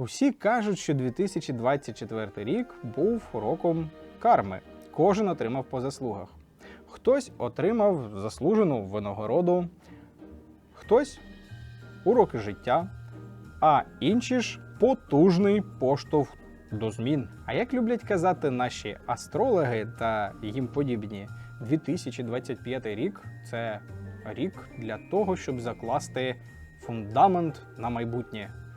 Усі кажуть, що 2024 рік був роком карми. Кожен отримав по заслугах. Хтось отримав заслужену винагороду, хтось уроки життя, а інші ж потужний поштовх до змін. А як люблять казати наші астрологи та їм подібні, 2025 рік це рік для того, щоб закласти фундамент на майбутнє.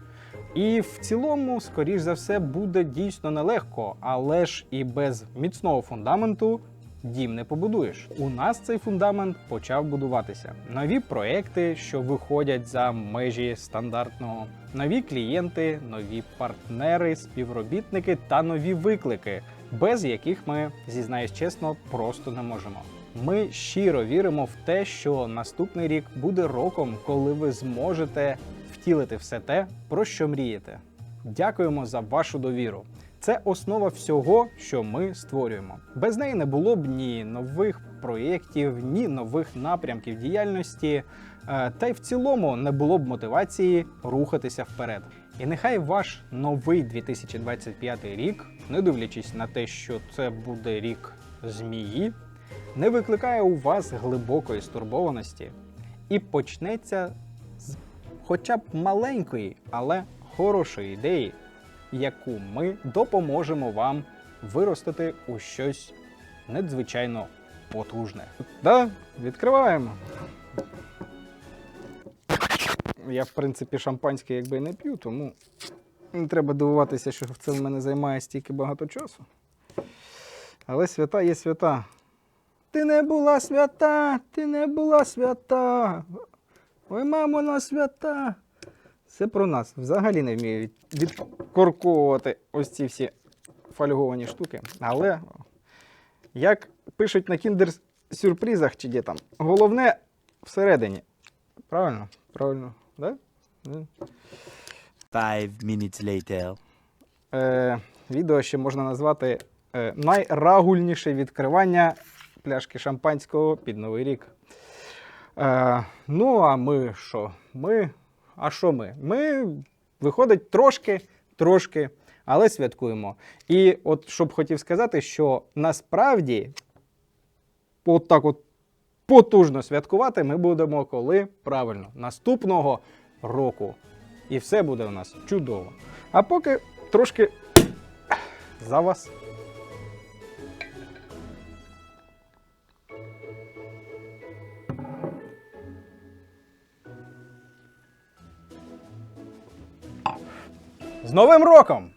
І в цілому, скоріш за все, буде дійсно нелегко, але ж і без міцного фундаменту дім не побудуєш. У нас цей фундамент почав будуватися. Нові проекти, що виходять за межі стандартного, нові клієнти, нові партнери, співробітники та нові виклики, без яких ми, зізнаюсь чесно, просто не можемо. Ми щиро віримо в те, що наступний рік буде роком, коли ви зможете втілити все те, про що мрієте. Дякуємо за вашу довіру. Це основа всього, що ми створюємо. Без неї не було б ні нових проєктів, ні нових напрямків діяльності, е, та й в цілому не було б мотивації рухатися вперед. І нехай ваш новий 2025 рік, не дивлячись на те, що це буде рік змії, не викликає у вас глибокої стурбованості і почнеться хоча б маленької, але хорошої ідеї, яку ми допоможемо вам виростити у щось надзвичайно потужне. Да, відкриваємо. Я, в принципі, шампанське якби не п'ю, тому не треба дивуватися, що це в мене займає стільки багато часу. Але свята є свята. Ти не була свята, ти не була свята. Ой, мамо, на свята. Це про нас. Взагалі не вмію відкорковувати ось ці всі фольговані штуки. Але, як пишуть на кіндер-сюрпризах чи де там, головне всередині. Правильно? Правильно, да? Five minutes later. Е, відео ще можна назвати е, найрагульніше відкривання пляшки шампанського під Новий рік. Е, ну, а ми що? Ми. А що ми? Ми, виходить, трошки, трошки, але святкуємо. І от щоб хотів сказати, що насправді, от так от потужно святкувати ми будемо коли правильно, наступного року. І все буде у нас чудово. А поки трошки за вас. З Новим роком!